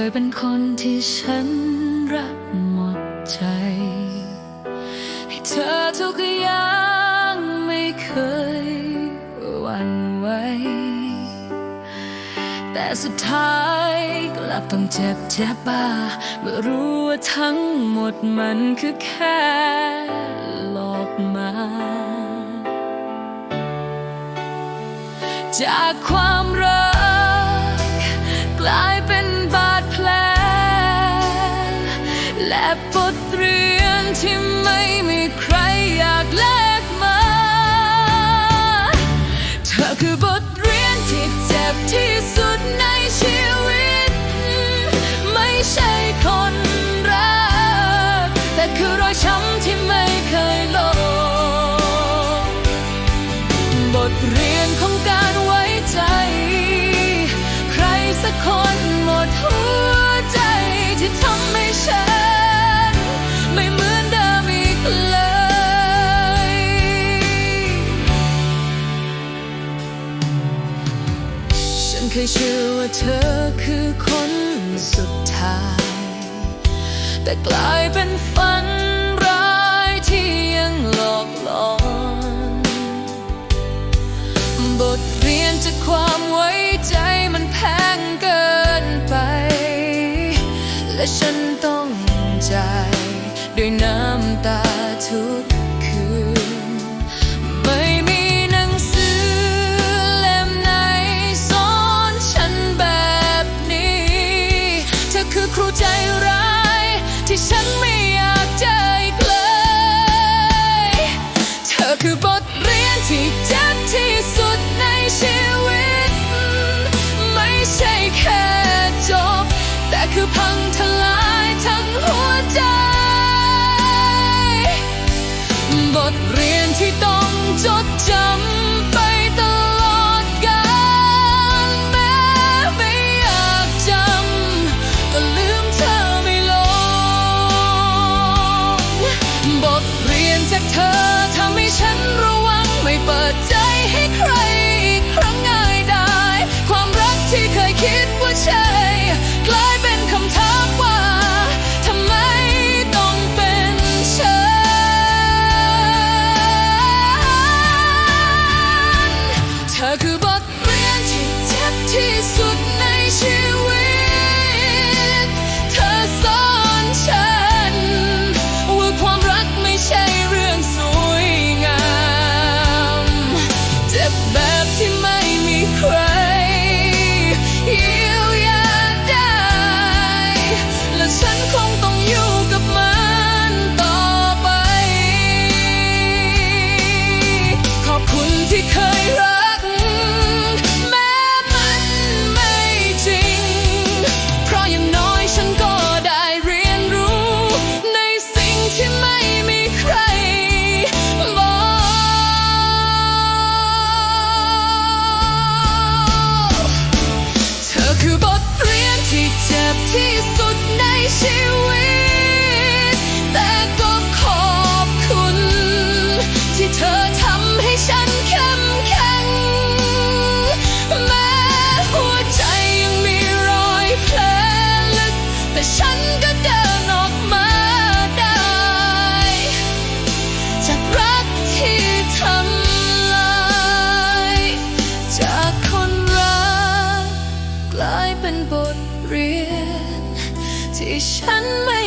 คยเป็นคนที่ฉันรักหมดใจ ให้เธอทุกอย่างไม่เคยหวั่นไหวแต่สุดท้ายกลับต้องเจ็บเจ็บบ้าเมื่อรู้ว่าทั้งหมดมันคือแค่หลอกมา จากความรักกลายเป็น บทเรียนที่ไม่มีใครอยากเล่น เชื่อว่าเธอคือคนสุดท้าย แต่กลายเป็นฝันร้ายที่ยังหลอกหลอน บทเรียนจากความไว้ใจมันแพงเกินไป และฉันต้องจ่ายด้วยน้ำตาทุก คือพังทลายทั้งหัวใจ เรียน ที่ฉันไม่